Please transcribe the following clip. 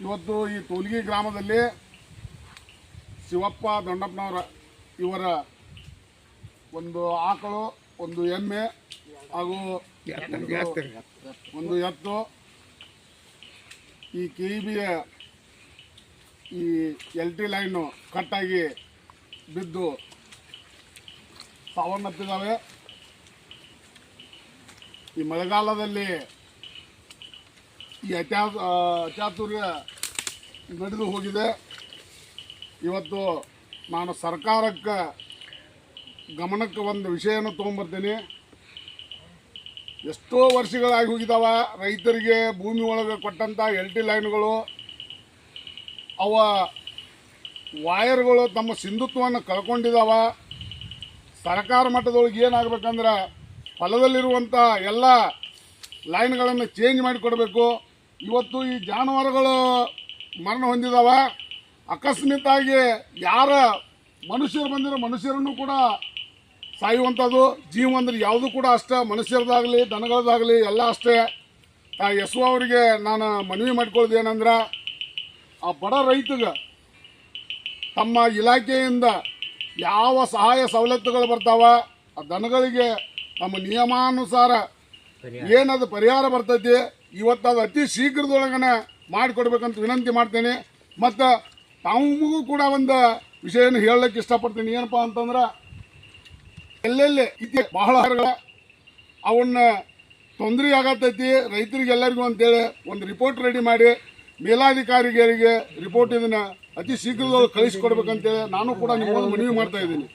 ಇವತ್ತು ಈ ತೋಲ್ಗಿ ಗ್ರಾಮದಲ್ಲಿ ಶಿವಪ್ಪ ದೊಂಡಪ್ಪನವರ ಇವರ ಒಂದು ಆಕಳು ಒಂದು ಎಮ್ಮೆ ಹಾಗೂ ಒಂದು- ಒಂದು ಎತ್ತು. ಈ ಕೆ ಇ ಬಿಯ ಈ ಎಲ್ ಟಿ ಲೈನು ಕಟ್ಟಾಗಿ ಬಿದ್ದು ಸಾವನ್ನಪ್ಪಿದ್ದಾವೆ. ಈ ಮಳೆಗಾಲದಲ್ಲಿ ಈ ಅತ್ಯಾ ಅತ್ಯಾತುರ್ಯ ನಡೆದು ಹೋಗಿದೆ. ಇವತ್ತು ನಾನು ಸರ್ಕಾರಕ್ಕೆ ಗಮನಕ್ಕೆ ಒಂದು ವಿಷಯನ ತೊಗೊಂಬರ್ತೀನಿ. ಎಷ್ಟೋ ವರ್ಷಗಳಾಗಿ ಹೋಗಿದ್ದಾವ ರೈತರಿಗೆ ಭೂಮಿ ಒಳಗೆ ಕೊಟ್ಟಂಥ ಎಲ್ ಟಿ ಲೈನ್ಗಳು. ಅವ ವಾಯರ್ಗಳು ತಮ್ಮ ಸಿಂಧುತ್ವವನ್ನು ಕಳ್ಕೊಂಡಿದ್ದಾವ ಸರ್ಕಾರ ಮಟ್ಟದೊಳಗೆ ಏನಾಗಬೇಕಂದ್ರೆ ಹೊಲದಲ್ಲಿರುವಂಥ ಎಲ್ಲ ಲೈನ್ಗಳನ್ನು ಚೇಂಜ್ ಮಾಡಿ ಕೊಡಬೇಕು ಇವತ್ತು ಈ ಜಾನುವಾರುಗಳು ಮರಣ ಹೊಂದಿದಾವೆ. ಅಕಸ್ಮಾತ್ತಾಗಿ ಯಾರ ಮನುಷ್ಯರು ಬಂದಿರೋ ಮನುಷ್ಯರನ್ನು ಕೂಡ ಸಾಯುವಂಥದ್ದು ಜೀವ ಅಂದ್ರೆ ಯಾವುದು ಕೂಡ ಅಷ್ಟೇ ಮನುಷ್ಯರದಾಗಲಿ ದನಗಳದಾಗಲಿ ಎಲ್ಲ ಅಷ್ಟೇ. ಆ ಎಸ್ ಅವರಿಗೆ ನಾನು ಮನವಿ ಮಾಡ್ಕೊಳ್ಳೋದು ಏನಂದ್ರೆ ಆ ಬಡ ರೈತಗೆ ತಮ್ಮ ಇಲಾಖೆಯಿಂದ ಯಾವ ಸಹಾಯ ಸವಲತ್ತುಗಳು ಬರ್ತಾವೆ ಆ ದನಗಳಿಗೆ ನಮ್ಮ ನಿಯಮಾನುಸಾರ ಏನದು ಪರಿಹಾರ ಬರ್ತೈತಿ ಇವತ್ತು ಅದು ಅತಿ ಶೀಘ್ರದೊಳಗನೆ ಮಾಡಿಕೊಡ್ಬೇಕಂತ ವಿನಂತಿ ಮಾಡ್ತೇನೆ. ಮತ್ತು ತಮಗೂ ಕೂಡ ಒಂದು ವಿಷಯನ ಹೇಳಲಿಕ್ಕೆ ಇಷ್ಟಪಡ್ತೀನಿ. ಏನಪ್ಪ ಅಂತಂದ್ರೆ, ಎಲ್ಲೆಲ್ಲಿ ಇತಿ ಬಹಳ ಅವನ್ನ ತೊಂದರೆ ಆಗತೈತಿ ರೈತರಿಗೆಲ್ಲರಿಗೂ ಅಂತೇಳಿ ಒಂದು ರಿಪೋರ್ಟ್ ರೆಡಿ ಮಾಡಿ, ಮೇಲಾಧಿಕಾರಿಗಳಿಗೆ ರಿಪೋರ್ಟ್ ಇದನ್ನು ಅತಿ ಶೀಘ್ರದೊಳಗೆ ಕಳಿಸ್ಕೊಡ್ಬೇಕಂತೇಳಿ ನಾನು ಕೂಡ ನಿಮ್ಮೊಂದು ಮನವಿ ಮಾಡ್ತಾ ಇದ್ದೀನಿ.